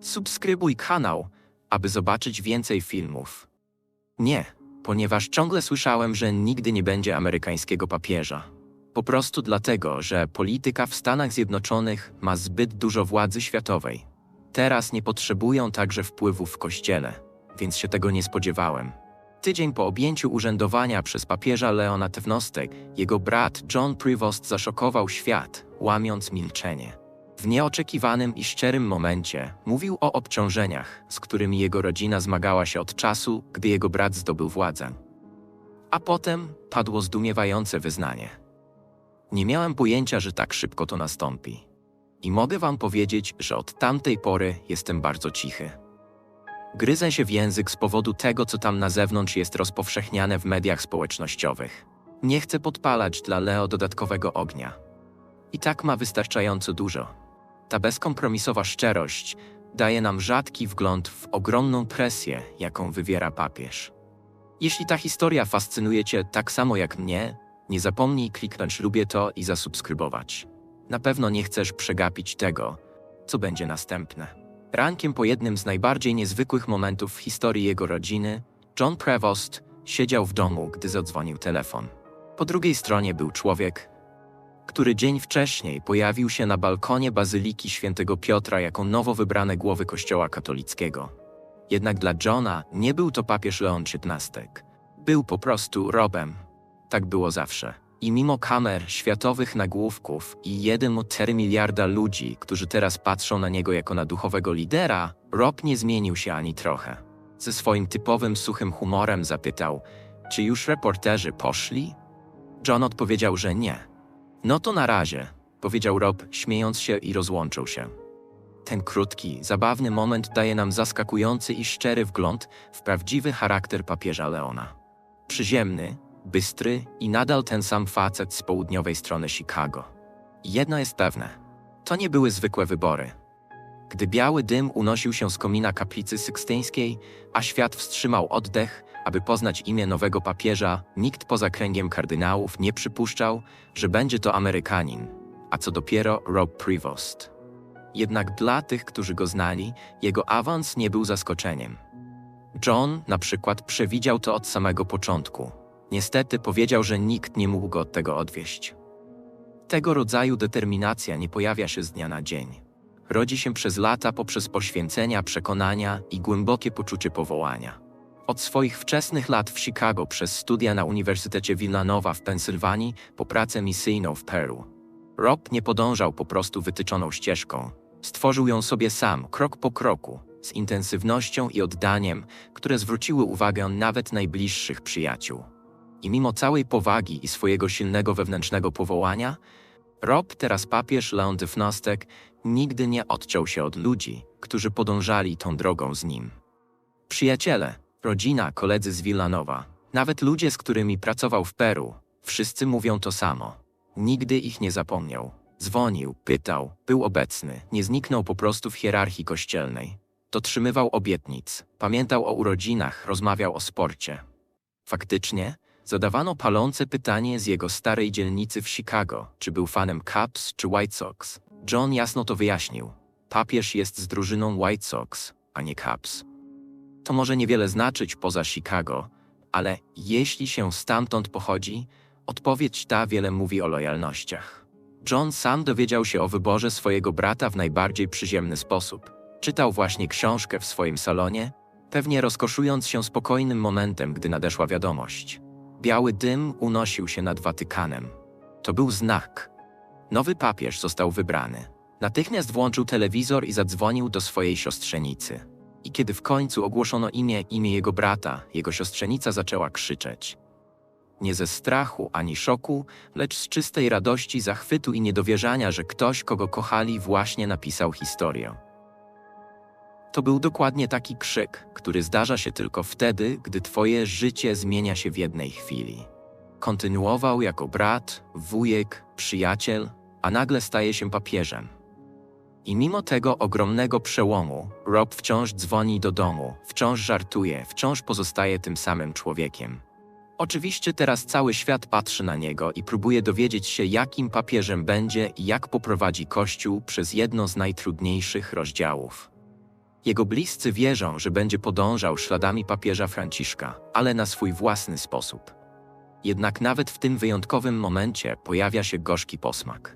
Subskrybuj kanał, aby zobaczyć więcej filmów. Nie, ponieważ ciągle słyszałem, że nigdy nie będzie amerykańskiego papieża. Po prostu dlatego, że polityka w Stanach Zjednoczonych ma zbyt dużo władzy światowej. Teraz nie potrzebują także wpływów w kościele, więc się tego nie spodziewałem. Tydzień po objęciu urzędowania przez papieża Leona XII, jego brat John Prevost zaszokował świat, łamiąc milczenie. W nieoczekiwanym i szczerym momencie mówił o obciążeniach, z którymi jego rodzina zmagała się od czasu, gdy jego brat zdobył władzę. A potem padło zdumiewające wyznanie. Nie miałem pojęcia, że tak szybko to nastąpi. I mogę wam powiedzieć, że od tamtej pory jestem bardzo cichy. Gryzę się w język z powodu tego, co tam na zewnątrz jest rozpowszechniane w mediach społecznościowych. Nie chcę podpalać dla Leo dodatkowego ognia. I tak ma wystarczająco dużo. Ta bezkompromisowa szczerość daje nam rzadki wgląd w ogromną presję, jaką wywiera papież. Jeśli ta historia fascynuje Cię tak samo jak mnie, nie zapomnij kliknąć lubię to i zasubskrybować. Na pewno nie chcesz przegapić tego, co będzie następne. Rankiem po jednym z najbardziej niezwykłych momentów w historii jego rodziny, John Prevost siedział w domu, gdy zadzwonił telefon. Po drugiej stronie był człowiek, który dzień wcześniej pojawił się na balkonie Bazyliki Świętego Piotra jako nowo wybrane głowy Kościoła katolickiego. Jednak dla Johna nie był to papież Leon XV. Był po prostu Robem. Tak było zawsze. I mimo kamer, światowych nagłówków i 1,4 miliarda ludzi, którzy teraz patrzą na niego jako na duchowego lidera, Rob nie zmienił się ani trochę. Ze swoim typowym suchym humorem zapytał, czy już reporterzy poszli? John odpowiedział, że nie. No to na razie, powiedział Rob, śmiejąc się i rozłączył się. Ten krótki, zabawny moment daje nam zaskakujący i szczery wgląd w prawdziwy charakter papieża Leona. Przyziemny, bystry i nadal ten sam facet z południowej strony Chicago. Jedno jest pewne: to nie były zwykłe wybory. Gdy biały dym unosił się z komina kaplicy sykstyńskiej, a świat wstrzymał oddech, aby poznać imię nowego papieża, nikt poza kręgiem kardynałów nie przypuszczał, że będzie to Amerykanin, a co dopiero Rob Prevost. Jednak dla tych, którzy go znali, jego awans nie był zaskoczeniem. John na przykład przewidział to od samego początku. Niestety powiedział, że nikt nie mógł go od tego odwieść. Tego rodzaju determinacja nie pojawia się z dnia na dzień. Rodzi się przez lata poprzez poświęcenia, przekonania i głębokie poczucie powołania. Od swoich wczesnych lat w Chicago przez studia na Uniwersytecie Villanova w Pensylwanii po pracę misyjną w Peru. Rob nie podążał po prostu wytyczoną ścieżką. Stworzył ją sobie sam, krok po kroku, z intensywnością i oddaniem, które zwróciły uwagę nawet najbliższych przyjaciół. I mimo całej powagi i swojego silnego wewnętrznego powołania, Rob, teraz papież Leon XV, nigdy nie odciął się od ludzi, którzy podążali tą drogą z nim. Przyjaciele, rodzina, koledzy z Villanowa, nawet ludzie, z którymi pracował w Peru, wszyscy mówią to samo. Nigdy ich nie zapomniał. Dzwonił, pytał, był obecny, nie zniknął po prostu w hierarchii kościelnej. Dotrzymywał obietnic, pamiętał o urodzinach, rozmawiał o sporcie. Faktycznie, zadawano palące pytanie z jego starej dzielnicy w Chicago, czy był fanem Cubs czy White Sox. John jasno to wyjaśnił. Papież jest z drużyną White Sox, a nie Cubs. To może niewiele znaczyć poza Chicago, ale jeśli się stamtąd pochodzi, odpowiedź ta wiele mówi o lojalnościach. John sam dowiedział się o wyborze swojego brata w najbardziej przyziemny sposób. Czytał właśnie książkę w swoim salonie, pewnie rozkoszując się spokojnym momentem, gdy nadeszła wiadomość. Biały dym unosił się nad Watykanem. To był znak. Nowy papież został wybrany. Natychmiast włączył telewizor i zadzwonił do swojej siostrzenicy. I kiedy w końcu ogłoszono imię, imię jego brata, jego siostrzenica zaczęła krzyczeć. Nie ze strachu ani szoku, lecz z czystej radości, zachwytu i niedowierzania, że ktoś, kogo kochali, właśnie napisał historię. To był dokładnie taki krzyk, który zdarza się tylko wtedy, gdy twoje życie zmienia się w jednej chwili. Kontynuował jako brat, wujek, przyjaciel, a nagle staje się papieżem. I mimo tego ogromnego przełomu, Rob wciąż dzwoni do domu, wciąż żartuje, wciąż pozostaje tym samym człowiekiem. Oczywiście teraz cały świat patrzy na niego i próbuje dowiedzieć się, jakim papieżem będzie i jak poprowadzi Kościół przez jedno z najtrudniejszych rozdziałów. Jego bliscy wierzą, że będzie podążał śladami papieża Franciszka, ale na swój własny sposób. Jednak nawet w tym wyjątkowym momencie pojawia się gorzki posmak.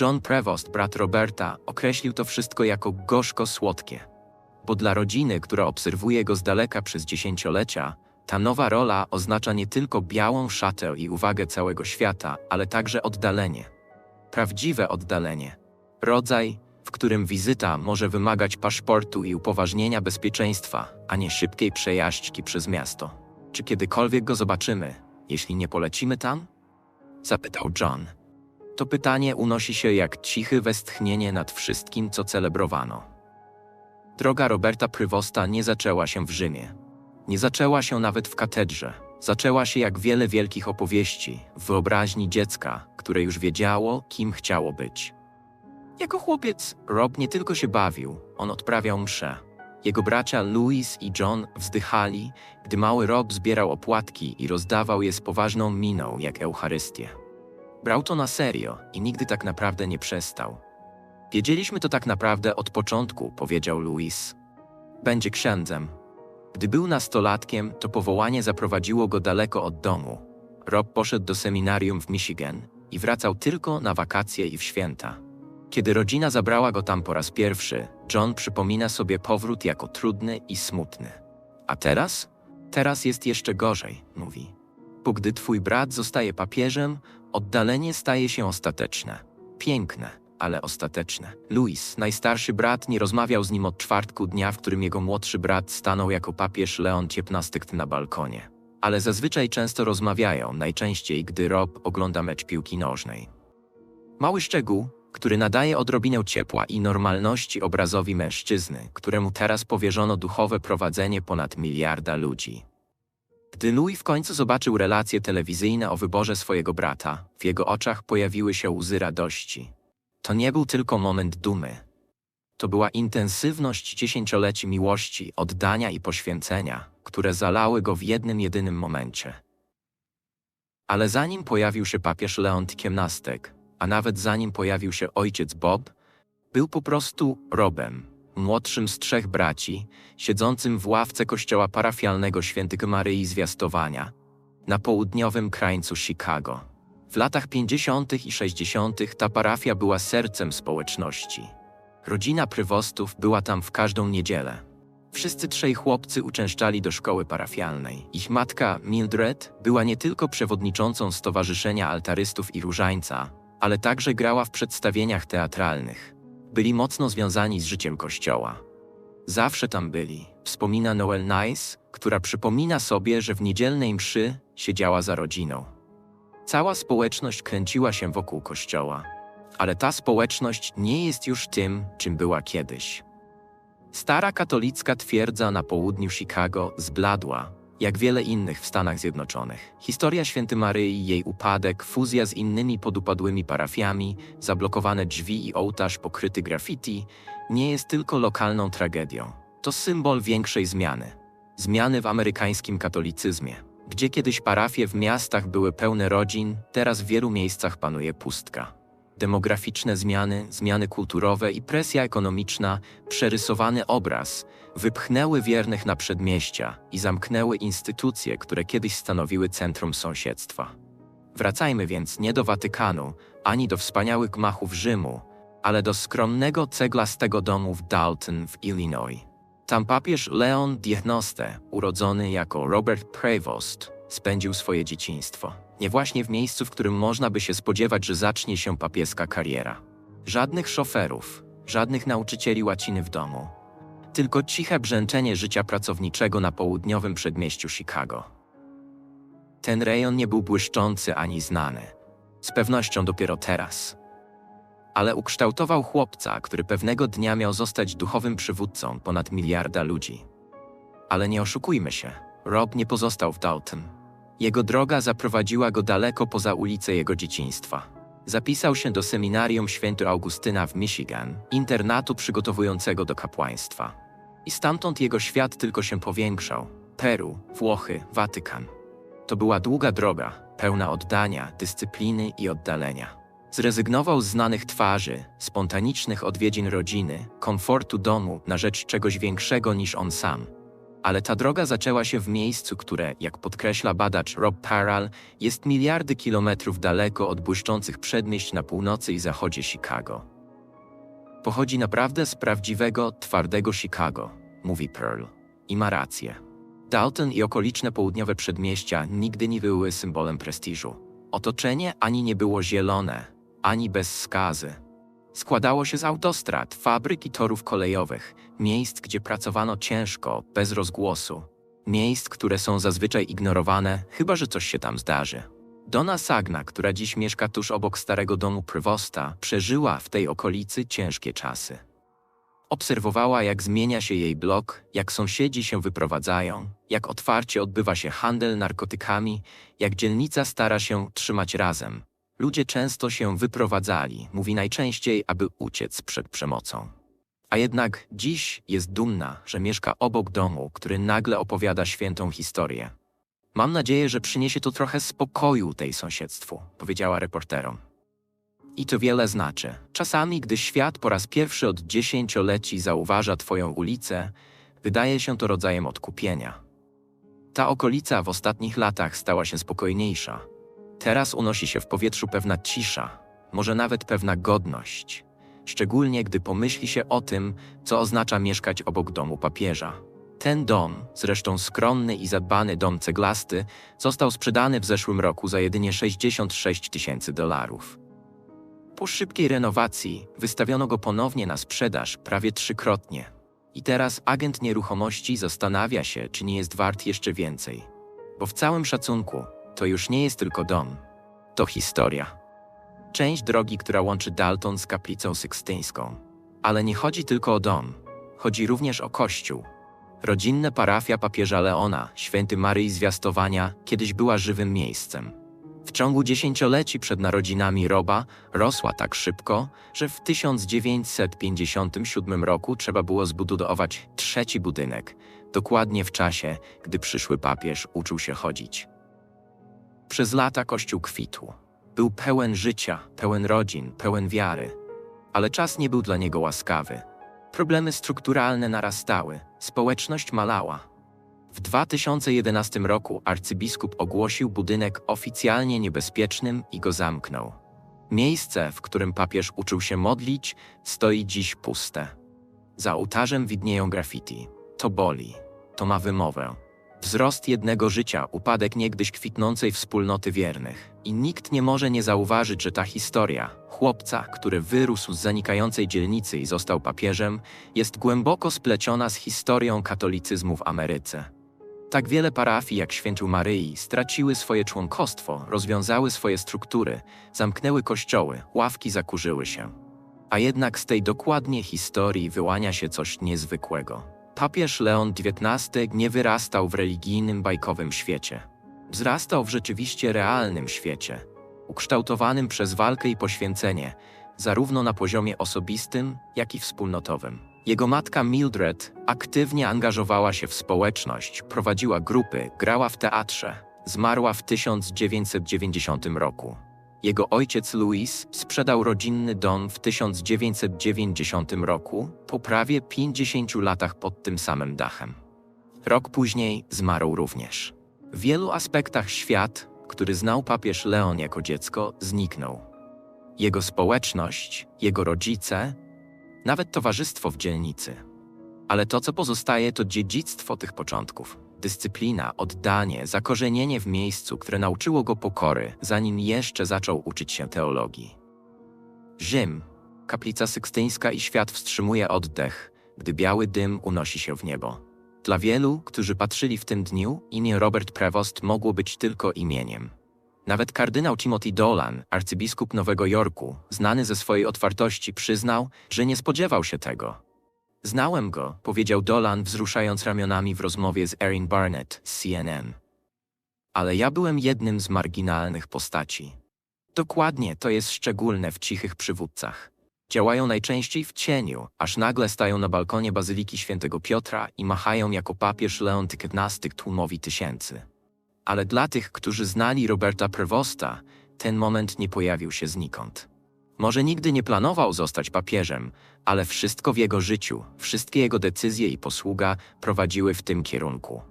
John Prevost, brat Roberta, określił to wszystko jako gorzko-słodkie. Bo dla rodziny, która obserwuje go z daleka przez dziesięciolecia, ta nowa rola oznacza nie tylko białą szatę i uwagę całego świata, ale także oddalenie. Prawdziwe oddalenie. Rodzaj, w którym wizyta może wymagać paszportu i upoważnienia bezpieczeństwa, a nie szybkiej przejażdżki przez miasto. Czy kiedykolwiek go zobaczymy, jeśli nie polecimy tam? Zapytał John. To pytanie unosi się jak cichy westchnienie nad wszystkim, co celebrowano. Droga Roberta Prywosta nie zaczęła się w Rzymie. Nie zaczęła się nawet w katedrze. Zaczęła się jak wiele wielkich opowieści, w wyobraźni dziecka, które już wiedziało, kim chciało być. Jako chłopiec, Rob nie tylko się bawił, on odprawiał msze. Jego bracia Louis i John wzdychali, gdy mały Rob zbierał opłatki i rozdawał je z poważną miną, jak Eucharystię. Brał to na serio i nigdy tak naprawdę nie przestał. Wiedzieliśmy to tak naprawdę od początku, powiedział Louis. Będzie księdzem. Gdy był nastolatkiem, to powołanie zaprowadziło go daleko od domu. Rob poszedł do seminarium w Michigan i wracał tylko na wakacje i w święta. Kiedy rodzina zabrała go tam po raz pierwszy, John przypomina sobie powrót jako trudny i smutny. A teraz? Teraz jest jeszcze gorzej, mówi. Bo gdy twój brat zostaje papieżem, oddalenie staje się ostateczne. Piękne, ale ostateczne. Louis, najstarszy brat, nie rozmawiał z nim od czwartku dnia, w którym jego młodszy brat stanął jako papież Leon XV na balkonie. Ale zazwyczaj często rozmawiają, najczęściej gdy Rob ogląda mecz piłki nożnej. Mały szczegół, który nadaje odrobinę ciepła i normalności obrazowi mężczyzny, któremu teraz powierzono duchowe prowadzenie ponad miliarda ludzi. Gdy Louis w końcu zobaczył relacje telewizyjne o wyborze swojego brata, w jego oczach pojawiły się łzy radości. To nie był tylko moment dumy. To była intensywność dziesięcioleci miłości, oddania i poświęcenia, które zalały go w jednym jedynym momencie. Ale zanim pojawił się papież Leon XV, a nawet zanim pojawił się ojciec Bob, był po prostu Robem, młodszym z trzech braci, siedzącym w ławce kościoła parafialnego Świętych Maryi Zwiastowania, na południowym krańcu Chicago. W latach 50. i 60. ta parafia była sercem społeczności. Rodzina prywostów była tam w każdą niedzielę. Wszyscy trzej chłopcy uczęszczali do szkoły parafialnej. Ich matka, Mildred, była nie tylko przewodniczącą Stowarzyszenia Altarystów i Różańca, ale także grała w przedstawieniach teatralnych. Byli mocno związani z życiem kościoła. Zawsze tam byli, wspomina Noel Nice, która przypomina sobie, że w niedzielnej mszy siedziała za rodziną. Cała społeczność kręciła się wokół kościoła, ale ta społeczność nie jest już tym, czym była kiedyś. Stara katolicka twierdza na południu Chicago zbladła, jak wiele innych w Stanach Zjednoczonych. Historia Święty Maryi, jej upadek, fuzja z innymi podupadłymi parafiami, zablokowane drzwi i ołtarz pokryty graffiti, nie jest tylko lokalną tragedią. To symbol większej zmiany. Zmiany w amerykańskim katolicyzmie. Gdzie kiedyś parafie w miastach były pełne rodzin, teraz w wielu miejscach panuje pustka. Demograficzne zmiany, zmiany kulturowe i presja ekonomiczna, przerysowany obraz, wypchnęły wiernych na przedmieścia i zamknęły instytucje, które kiedyś stanowiły centrum sąsiedztwa. Wracajmy więc nie do Watykanu, ani do wspaniałych gmachów Rzymu, ale do skromnego ceglastego domu w Dalton w Illinois. Tam papież Leon XIX, urodzony jako Robert Prevost, spędził swoje dzieciństwo. Nie właśnie w miejscu, w którym można by się spodziewać, że zacznie się papieska kariera. Żadnych szoferów, żadnych nauczycieli łaciny w domu. Tylko ciche brzęczenie życia pracowniczego na południowym przedmieściu Chicago. Ten rejon nie był błyszczący ani znany. Z pewnością dopiero teraz. Ale ukształtował chłopca, który pewnego dnia miał zostać duchowym przywódcą ponad miliarda ludzi. Ale nie oszukujmy się, Rob nie pozostał w Dalton. Jego droga zaprowadziła go daleko poza ulice jego dzieciństwa. Zapisał się do seminarium Święty Augustyna w Michigan, internatu przygotowującego do kapłaństwa. I stamtąd jego świat tylko się powiększał. Peru, Włochy, Watykan. To była długa droga, pełna oddania, dyscypliny i oddalenia. Zrezygnował z znanych twarzy, spontanicznych odwiedzin rodziny, komfortu domu na rzecz czegoś większego niż on sam. Ale ta droga zaczęła się w miejscu, które, jak podkreśla badacz Rob Parral, jest miliardy kilometrów daleko od błyszczących przedmieść na północy i zachodzie Chicago. Pochodzi naprawdę z prawdziwego, twardego Chicago, mówi Pearl. I ma rację. Dalton i okoliczne południowe przedmieścia nigdy nie były symbolem prestiżu. Otoczenie ani nie było zielone, ani bez skazy. Składało się z autostrad, fabryk i torów kolejowych, miejsc, gdzie pracowano ciężko, bez rozgłosu. Miejsc, które są zazwyczaj ignorowane, chyba że coś się tam zdarzy. Donna Sagna, która dziś mieszka tuż obok starego domu Prywosta, przeżyła w tej okolicy ciężkie czasy. Obserwowała, jak zmienia się jej blok, jak sąsiedzi się wyprowadzają, jak otwarcie odbywa się handel narkotykami, jak dzielnica stara się trzymać razem. Ludzie często się wyprowadzali, mówi najczęściej, aby uciec przed przemocą. A jednak dziś jest dumna, że mieszka obok domu, który nagle opowiada świętą historię. Mam nadzieję, że przyniesie to trochę spokoju tej sąsiedztwu, powiedziała reporterom. I to wiele znaczy. Czasami, gdy świat po raz pierwszy od dziesięcioleci zauważa Twoją ulicę, wydaje się to rodzajem odkupienia. Ta okolica w ostatnich latach stała się spokojniejsza. Teraz unosi się w powietrzu pewna cisza, może nawet pewna godność, szczególnie gdy pomyśli się o tym, co oznacza mieszkać obok domu papieża. Ten dom, zresztą skromny i zadbany dom ceglasty, został sprzedany w zeszłym roku za jedynie 66 tysięcy dolarów. Po szybkiej renowacji wystawiono go ponownie na sprzedaż prawie trzykrotnie. I teraz agent nieruchomości zastanawia się, czy nie jest wart jeszcze więcej. Bo w całym szacunku to już nie jest tylko dom, to historia. Część drogi, która łączy Dalton z kaplicą sykstyńską. Ale nie chodzi tylko o dom, chodzi również o kościół. Rodzinna parafia papieża Leona, święty Maryi Zwiastowania, kiedyś była żywym miejscem. W ciągu dziesięcioleci przed narodzinami Roba rosła tak szybko, że w 1957 roku trzeba było zbudować trzeci budynek, dokładnie w czasie, gdy przyszły papież uczył się chodzić. Przez lata kościół kwitł. Był pełen życia, pełen rodzin, pełen wiary. Ale czas nie był dla niego łaskawy. Problemy strukturalne narastały, społeczność malała, w 2011 roku arcybiskup ogłosił budynek oficjalnie niebezpiecznym i go zamknął. Miejsce, w którym papież uczył się modlić, stoi dziś puste. Za ołtarzem widnieją graffiti. To boli. To ma wymowę. Wzrost jednego życia, upadek niegdyś kwitnącej wspólnoty wiernych. I nikt nie może nie zauważyć, że ta historia, chłopca, który wyrósł z zanikającej dzielnicy i został papieżem, jest głęboko spleciona z historią katolicyzmu w Ameryce. Tak wiele parafii jak Świętu Maryi straciły swoje członkostwo, rozwiązały swoje struktury, zamknęły kościoły, ławki zakurzyły się. A jednak z tej dokładnie historii wyłania się coś niezwykłego. Papież Leon XIX nie wyrastał w religijnym, bajkowym świecie. Wzrastał w rzeczywiście realnym świecie, ukształtowanym przez walkę i poświęcenie, zarówno na poziomie osobistym, jak i wspólnotowym. Jego matka Mildred aktywnie angażowała się w społeczność, prowadziła grupy, grała w teatrze. Zmarła w 1990 roku. Jego ojciec Louis sprzedał rodzinny dom w 1990 roku, po prawie 50 latach pod tym samym dachem. Rok później zmarł również. W wielu aspektach świat, który znał papież Leon jako dziecko, zniknął. Jego społeczność, jego rodzice, nawet towarzystwo w dzielnicy. Ale to, co pozostaje, to dziedzictwo tych początków. Dyscyplina, oddanie, zakorzenienie w miejscu, które nauczyło go pokory, zanim jeszcze zaczął uczyć się teologii. Rzym, kaplica sykstyńska i świat wstrzymuje oddech, gdy biały dym unosi się w niebo. Dla wielu, którzy patrzyli w tym dniu, imię Robert Prevost mogło być tylko imieniem. Nawet kardynał Timothy Dolan, arcybiskup Nowego Jorku, znany ze swojej otwartości, przyznał, że nie spodziewał się tego. Znałem go, powiedział Dolan, wzruszając ramionami w rozmowie z Erin Barnett z CNN. Ale ja byłem jednym z marginalnych postaci. Dokładnie to jest szczególne w cichych przywódcach. Działają najczęściej w cieniu, aż nagle stają na balkonie Bazyliki Świętego Piotra i machają jako papież Leon XV tłumowi tysięcy ale dla tych, którzy znali Roberta Prevosta, ten moment nie pojawił się znikąd. Może nigdy nie planował zostać papieżem, ale wszystko w jego życiu, wszystkie jego decyzje i posługa prowadziły w tym kierunku.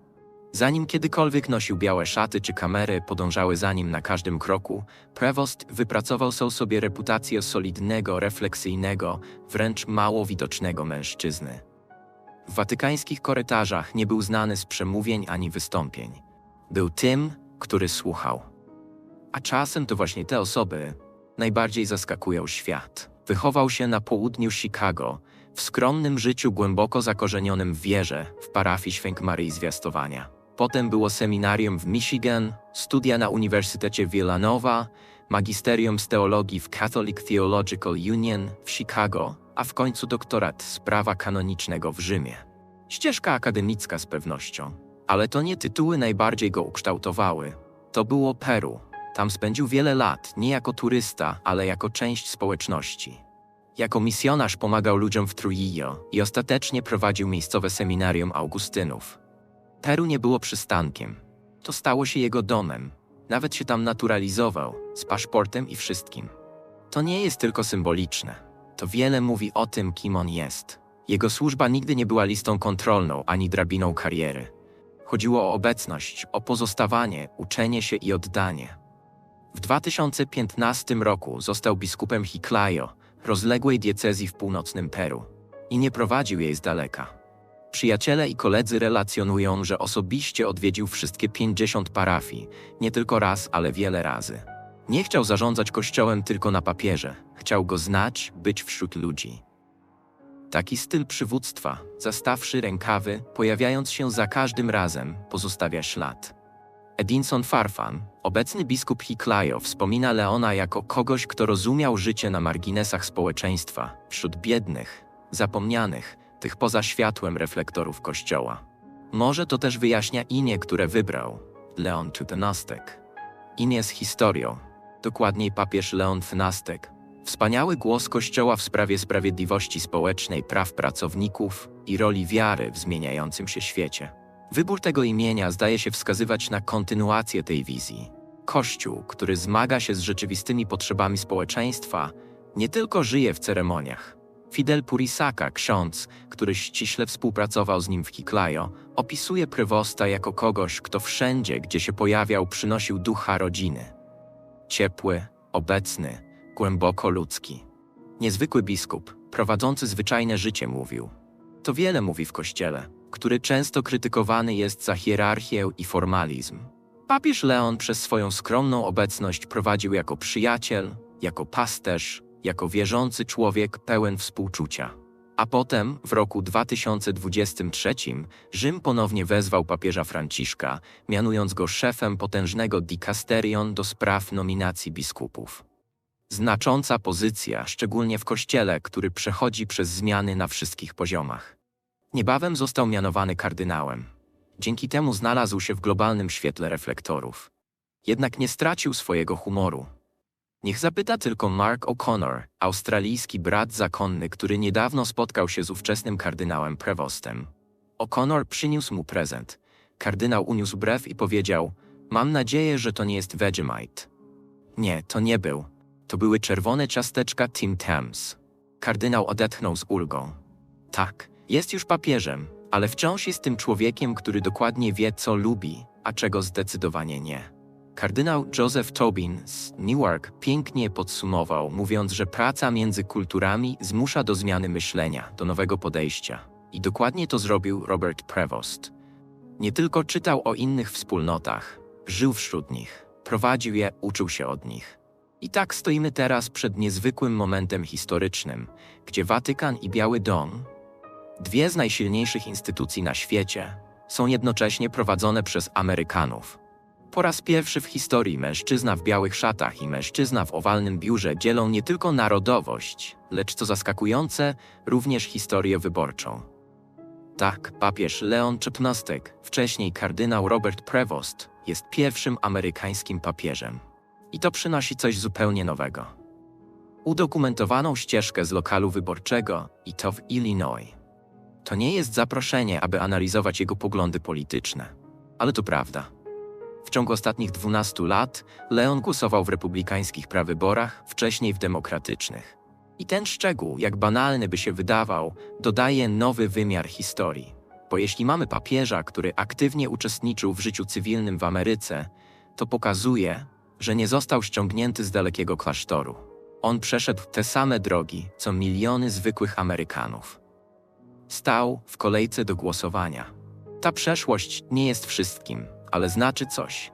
Zanim kiedykolwiek nosił białe szaty czy kamery podążały za nim na każdym kroku, Prevost wypracował sobie reputację solidnego, refleksyjnego, wręcz mało widocznego mężczyzny. W watykańskich korytarzach nie był znany z przemówień ani wystąpień. Był tym, który słuchał. A czasem to właśnie te osoby najbardziej zaskakują świat. Wychował się na południu Chicago, w skromnym życiu głęboko zakorzenionym w wierze w parafii Święk Maryi Zwiastowania. Potem było seminarium w Michigan, studia na Uniwersytecie Villanova, magisterium z teologii w Catholic Theological Union w Chicago, a w końcu doktorat z prawa kanonicznego w Rzymie. Ścieżka akademicka z pewnością, ale to nie tytuły najbardziej go ukształtowały. To było Peru. Tam spędził wiele lat, nie jako turysta, ale jako część społeczności. Jako misjonarz pomagał ludziom w Trujillo i ostatecznie prowadził miejscowe seminarium Augustynów. Peru nie było przystankiem. To stało się jego domem. Nawet się tam naturalizował, z paszportem i wszystkim. To nie jest tylko symboliczne. To wiele mówi o tym, kim on jest. Jego służba nigdy nie była listą kontrolną ani drabiną kariery. Chodziło o obecność, o pozostawanie, uczenie się i oddanie. W 2015 roku został biskupem Chiclayo, rozległej diecezji w północnym Peru, i nie prowadził jej z daleka. Przyjaciele i koledzy relacjonują, że osobiście odwiedził wszystkie 50 parafii, nie tylko raz, ale wiele razy. Nie chciał zarządzać kościołem tylko na papierze, chciał go znać, być wśród ludzi. Taki styl przywództwa, zastawszy rękawy, pojawiając się za każdym razem, pozostawia ślad. Edinson Farfan, obecny biskup Chiclayo, wspomina Leona jako kogoś, kto rozumiał życie na marginesach społeczeństwa, wśród biednych, zapomnianych, tych poza światłem reflektorów kościoła. Może to też wyjaśnia imię, które wybrał Leon XIV. Imię z historią, dokładniej papież Leon XII. Wspaniały głos Kościoła w sprawie sprawiedliwości społecznej, praw pracowników i roli wiary w zmieniającym się świecie. Wybór tego imienia zdaje się wskazywać na kontynuację tej wizji. Kościół, który zmaga się z rzeczywistymi potrzebami społeczeństwa, nie tylko żyje w ceremoniach. Fidel Purisaka, ksiądz, który ściśle współpracował z nim w Chiclayo, opisuje prywosta jako kogoś, kto wszędzie, gdzie się pojawiał, przynosił ducha rodziny. Ciepły, obecny, głęboko ludzki. Niezwykły biskup, prowadzący zwyczajne życie, mówił. To wiele mówi w kościele, który często krytykowany jest za hierarchię i formalizm. Papież Leon przez swoją skromną obecność prowadził jako przyjaciel, jako pasterz, jako wierzący człowiek pełen współczucia. A potem, w roku 2023, Rzym ponownie wezwał papieża Franciszka, mianując go szefem potężnego dikasterion do spraw nominacji biskupów. Znacząca pozycja, szczególnie w kościele, który przechodzi przez zmiany na wszystkich poziomach. Niebawem został mianowany kardynałem. Dzięki temu znalazł się w globalnym świetle reflektorów. Jednak nie stracił swojego humoru. Niech zapyta tylko Mark O'Connor, australijski brat zakonny, który niedawno spotkał się z ówczesnym kardynałem Prevostem. O'Connor przyniósł mu prezent. Kardynał uniósł brew i powiedział: Mam nadzieję, że to nie jest Vegemite. Nie, to nie był. To były czerwone ciasteczka Tim Tams. Kardynał odetchnął z ulgą. Tak, jest już papieżem, ale wciąż jest tym człowiekiem, który dokładnie wie, co lubi, a czego zdecydowanie nie. Kardynał Joseph Tobin z Newark pięknie podsumował, mówiąc, że praca między kulturami zmusza do zmiany myślenia, do nowego podejścia. I dokładnie to zrobił Robert Prevost. Nie tylko czytał o innych wspólnotach, żył wśród nich, prowadził je, uczył się od nich. I tak stoimy teraz przed niezwykłym momentem historycznym, gdzie Watykan i Biały Dom, dwie z najsilniejszych instytucji na świecie, są jednocześnie prowadzone przez Amerykanów. Po raz pierwszy w historii mężczyzna w białych szatach i mężczyzna w owalnym biurze dzielą nie tylko narodowość, lecz co zaskakujące, również historię wyborczą. Tak, papież Leon XIV, wcześniej kardynał Robert Prevost, jest pierwszym amerykańskim papieżem. I to przynosi coś zupełnie nowego. Udokumentowaną ścieżkę z lokalu wyborczego i to w Illinois. To nie jest zaproszenie, aby analizować jego poglądy polityczne, ale to prawda. W ciągu ostatnich 12 lat Leon głosował w republikańskich prawyborach, wcześniej w demokratycznych. I ten szczegół, jak banalny by się wydawał, dodaje nowy wymiar historii. Bo jeśli mamy papieża, który aktywnie uczestniczył w życiu cywilnym w Ameryce, to pokazuje, że nie został ściągnięty z dalekiego klasztoru. On przeszedł te same drogi, co miliony zwykłych Amerykanów. Stał w kolejce do głosowania. Ta przeszłość nie jest wszystkim, ale znaczy coś.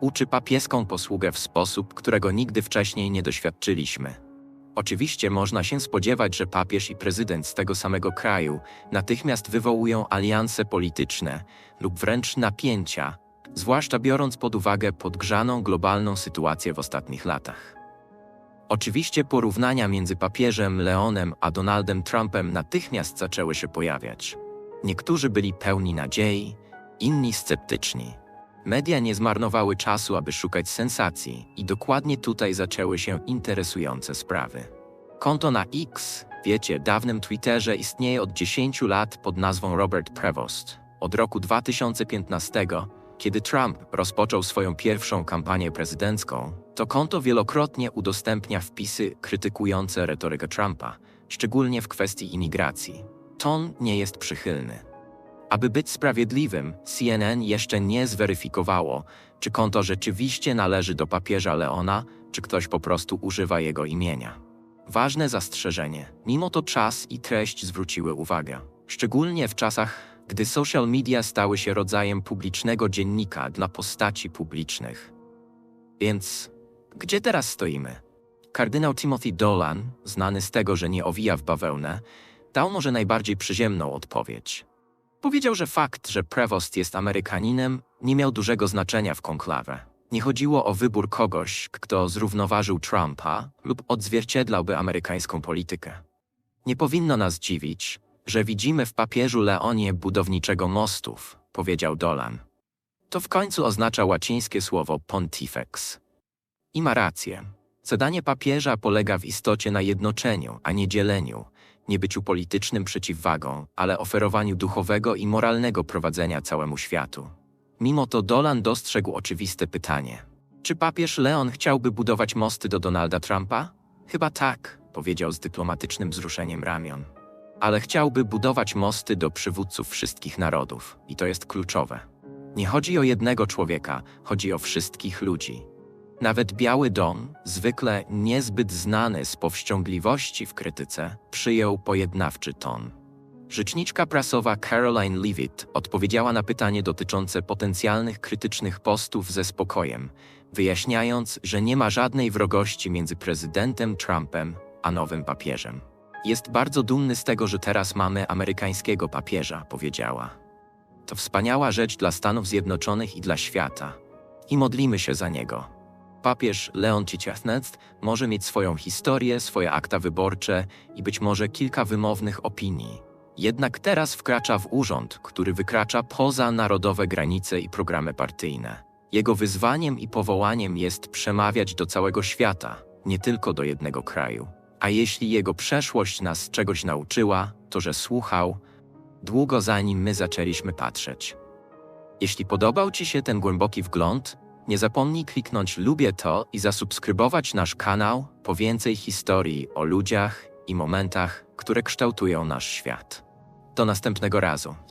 Uczy papieską posługę w sposób, którego nigdy wcześniej nie doświadczyliśmy. Oczywiście można się spodziewać, że papież i prezydent z tego samego kraju natychmiast wywołują alianse polityczne lub wręcz napięcia, zwłaszcza biorąc pod uwagę podgrzaną globalną sytuację w ostatnich latach. Oczywiście porównania między papieżem Leonem a Donaldem Trumpem natychmiast zaczęły się pojawiać. Niektórzy byli pełni nadziei, inni sceptyczni. Media nie zmarnowały czasu, aby szukać sensacji, i dokładnie tutaj zaczęły się interesujące sprawy. Konto na X, wiecie, dawnym Twitterze istnieje od 10 lat pod nazwą Robert Prevost. Od roku 2015, kiedy Trump rozpoczął swoją pierwszą kampanię prezydencką, to konto wielokrotnie udostępnia wpisy krytykujące retorykę Trumpa, szczególnie w kwestii imigracji. Ton nie jest przychylny. Aby być sprawiedliwym, CNN jeszcze nie zweryfikowało, czy konto rzeczywiście należy do papieża Leona, czy ktoś po prostu używa jego imienia. Ważne zastrzeżenie, mimo to czas i treść zwróciły uwagę. Szczególnie w czasach, gdy social media stały się rodzajem publicznego dziennika dla postaci publicznych. Więc gdzie teraz stoimy? Kardynał Timothy Dolan, znany z tego, że nie owija w bawełnę, dał może najbardziej przyziemną odpowiedź. Powiedział, że fakt, że Prevost jest Amerykaninem, nie miał dużego znaczenia w konklawę. Nie chodziło o wybór kogoś, kto zrównoważył Trumpa lub odzwierciedlałby amerykańską politykę. Nie powinno nas dziwić, że widzimy w papieżu Leonie budowniczego mostów, powiedział Dolan. To w końcu oznacza łacińskie słowo pontifex. I ma rację. Zadanie papieża polega w istocie na jednoczeniu, a nie dzieleniu, nie byciu politycznym przeciwwagą, ale oferowaniu duchowego i moralnego prowadzenia całemu światu. Mimo to Dolan dostrzegł oczywiste pytanie. Czy papież Leon chciałby budować mosty do Donalda Trumpa? Chyba tak, powiedział z dyplomatycznym wzruszeniem ramion. Ale chciałby budować mosty do przywódców wszystkich narodów, i to jest kluczowe. Nie chodzi o jednego człowieka, chodzi o wszystkich ludzi. Nawet Biały Dom, zwykle niezbyt znany z powściągliwości w krytyce, przyjął pojednawczy ton. Rzeczniczka prasowa Caroline Leavitt odpowiedziała na pytanie dotyczące potencjalnych krytycznych postów ze spokojem, wyjaśniając, że nie ma żadnej wrogości między prezydentem Trumpem a nowym papieżem. Jest bardzo dumny z tego, że teraz mamy amerykańskiego papieża, powiedziała. To wspaniała rzecz dla Stanów Zjednoczonych i dla świata. I modlimy się za niego. Papież Leon XIII może mieć swoją historię, swoje akta wyborcze i być może kilka wymownych opinii. Jednak teraz wkracza w urząd, który wykracza poza narodowe granice i programy partyjne. Jego wyzwaniem i powołaniem jest przemawiać do całego świata, nie tylko do jednego kraju. A jeśli jego przeszłość nas czegoś nauczyła, to że słuchał, długo zanim my zaczęliśmy patrzeć. Jeśli podobał Ci się ten głęboki wgląd, nie zapomnij kliknąć lubię to i zasubskrybować nasz kanał po więcej historii o ludziach i momentach, które kształtują nasz świat. Do następnego razu.